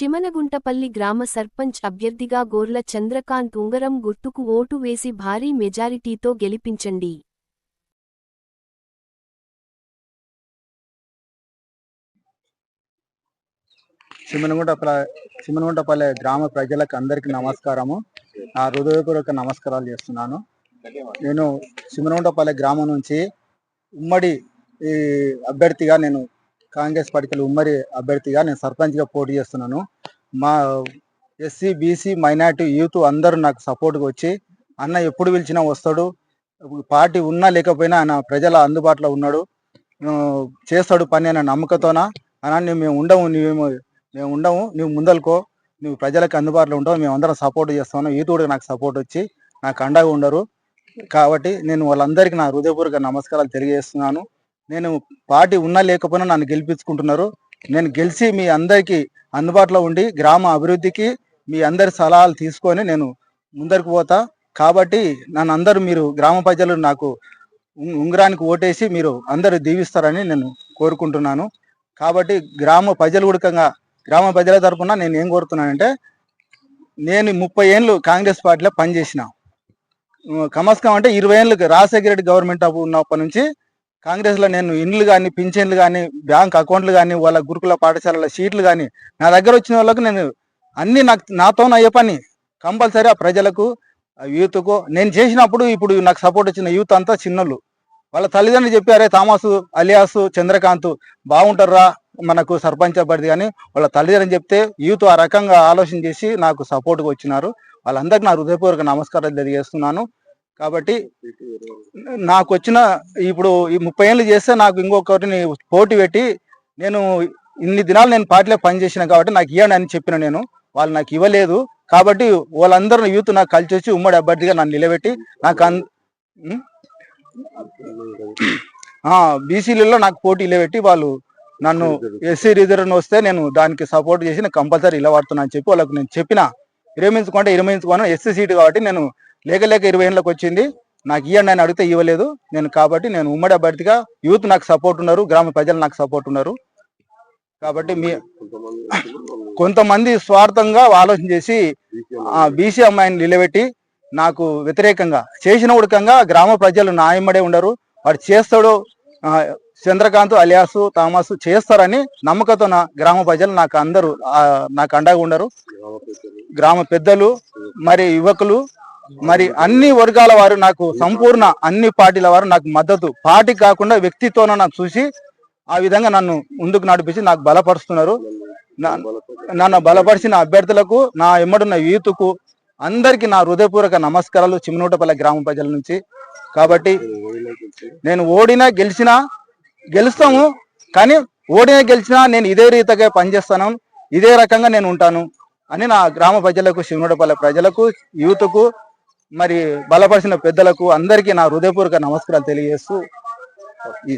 చిమనగుంటపల్లి గ్రామ సర్పంచ్ అభ్యర్థిగా గోర్ల చంద్రకాంత్ ఉంగరం గుర్తుకు ఓటు వేసి భారీ మెజారిటీతో గెలిపించండి. చిమనగుంటపల్లి గ్రామ ప్రజలకు అందరికీ నమస్కారము. నా హృదయపూర్వక నమస్కారాలు చేస్తున్నాను. నేను చిమనగుంటపల్లి గ్రామం నుంచి ఉమ్మడి ఈ అభ్యర్థిగా నేను కాంగ్రెస్ పార్టీకి ఉమ్మడి అభ్యర్థిగా నేను సర్పంచ్గా పోటీ చేస్తున్నాను. మా ఎస్సీ బీసీ మైనార్టీ యూత్ అందరూ నాకు సపోర్ట్గా వచ్చి అన్న ఎప్పుడు పిలిచినా వస్తాడు. పార్టీ ఉన్నా లేకపోయినా ఆయన ప్రజల అందుబాటులో ఉన్నాడు. చేస్తాడు పని అనే నమ్మకంతోన? అన్న మేము ఉండము నువ్వేమో మేము ఉండము నువ్వు ముందలుకో. నువ్వు ప్రజలకు అందుబాటులో ఉంటావు మేము అందరం సపోర్ట్ చేస్తాను యూత్ కూడా నాకు సపోర్ట్ వచ్చి నాకు అండగా ఉండరు. కాబట్టి నేను వాళ్ళందరికీ నా హృదయపూర్వక నమస్కారాలు తెలియజేస్తున్నాను. నేను పార్టీ ఉన్నా లేకపోయినా నన్ను గెలిపించుకుంటున్నారు. నేను గెలిచి మీ అందరికీ అందుబాటులో ఉండి గ్రామ అభివృద్ధికి మీ అందరి సలహాలు తీసుకొని నేను ముందరికి పోతా. కాబట్టి నన్ను అందరూ మీరు గ్రామ ప్రజలు నాకు ఉం- ఉంగరానికి ఓటేసి మీరు అందరూ దీవిస్తారని నేను కోరుకుంటున్నాను. కాబట్టి గ్రామ ప్రజలు ఉడకంగా గ్రామ ప్రజల తరఫున నేను ఏం కోరుతున్నానంటే నేను ముప్పై ఏళ్ళు కాంగ్రెస్ పార్టీలో పనిచేసిన. కమస్కం అంటే ఇరవై ఏళ్ళు రాజశేఖర రెడ్డి గవర్నమెంట్ ఉన్నప్పటి నుంచి కాంగ్రెస్లో నేను ఇండ్లు కానీ పింఛన్లు కానీ బ్యాంక్ అకౌంట్లు కానీ వాళ్ళ గురుకుల పాఠశాలల సీట్లు కానీ నా దగ్గర వచ్చిన వాళ్ళకు నేను అన్ని నాకు నాతో అయ్యే పని. కంపల్సరీ ఆ ప్రజలకు యూత్కు నేను చేసినప్పుడు ఇప్పుడు నాకు సపోర్ట్ వచ్చిన యూత్ అంతా చిన్నలు వాళ్ళ తల్లిదండ్రులు చెప్పారే థామస్ అలియాస్ చంద్రకాంత్ బాగుంటారా మనకు సర్పంచ్ అభ్యర్థి కానీ వాళ్ళ తల్లిదండ్రులు చెప్తే యూత్ ఆ రకంగా ఆలోచన చేసి నాకు సపోర్ట్గా వచ్చినారు. వాళ్ళందరికీ నా హృదయపూర్వక నమస్కారాలు తెలియజేస్తున్నాను. కాబట్టి నాకు వచ్చిన ఇప్పుడు ఈ ముప్పై ఏళ్ళు చేస్తే నాకు ఇంకొకరిని పోటీ పెట్టి నేను ఇన్ని దినాలు నేను పార్టీలో పనిచేసిన కాబట్టి నాకు ఇవ్వండి అని చెప్పిన నేను. వాళ్ళు నాకు ఇవ్వలేదు. కాబట్టి వాళ్ళందరూ యూత్ నాకు కలిసి వచ్చి ఉమ్మడి అభ్యర్థిగా నన్ను నిలబెట్టి నాకు అన్ బీసీలలో నాకు పోటీ నిలబెట్టి వాళ్ళు నన్ను ఎస్సీ రిజర్వ్ వస్తే నేను దానికి సపోర్ట్ చేసి నేను కంపల్సరీ ఇలా వాడుతున్నా అని చెప్పి వాళ్ళకి నేను చెప్పిన. విరమించుకుంటే విరమించుకోను ఎస్సీ సీటు కాబట్టి నేను లేక లేక ఇరవై ఏళ్ళకి వచ్చింది. నాకు ఇవ్వండి అని అడిగితే ఇవ్వలేదు. నేను కాబట్టి నేను ఉమ్మడి అభ్యర్థిగా యూత్ నాకు సపోర్ట్ ఉన్నారు గ్రామ ప్రజలు నాకు సపోర్ట్ ఉన్నారు. కాబట్టి మీ కొంతమంది స్వార్థంగా ఆలోచన చేసి ఆ బీసీ అమ్మాయిని నిలబెట్టి నాకు వ్యతిరేకంగా చేసిన ఉడకంగా గ్రామ ప్రజలు నాయమ్మడే ఉండరు. వాడు చేస్తాడు చంద్రకాంత్ అలియాసు థామస్ చేస్తారని నమ్మకంతో నా గ్రామ ప్రజలు నాకు అందరూ నాకు అండగా ఉండరు. గ్రామ పెద్దలు మరి యువకులు మరి అన్ని వర్గాల వారు నాకు సంపూర్ణ అన్ని పార్టీల వారు నాకు మద్దతు. పార్టీ కాకుండా వ్యక్తితోన నాకు చూసి ఆ విధంగా నన్ను ముందుకు నడిపించి నాకు బలపరుస్తున్నారు. నన్ను బలపరిచిన అభ్యర్థులకు నా ఎమ్మడున్న యూత్కు అందరికి నా హృదయపూర్వక నమస్కారాలు చిమ్మనూటపల్లి గ్రామ ప్రజల నుంచి. కాబట్టి నేను ఓడినా గెలిచినా గెలుస్తాము కానీ ఓడినా గెలిచినా నేను ఇదే రీతిగా పనిచేస్తాను ఇదే రకంగా నేను ఉంటాను అని నా గ్రామ ప్రజలకు శివనూటపల్లి ప్రజలకు యూత్కు మరి బలపరిచిన పెద్దలకు అందరికీ నా హృదయపూర్వక నమస్కారాలు తెలియజేస్తూ ఈ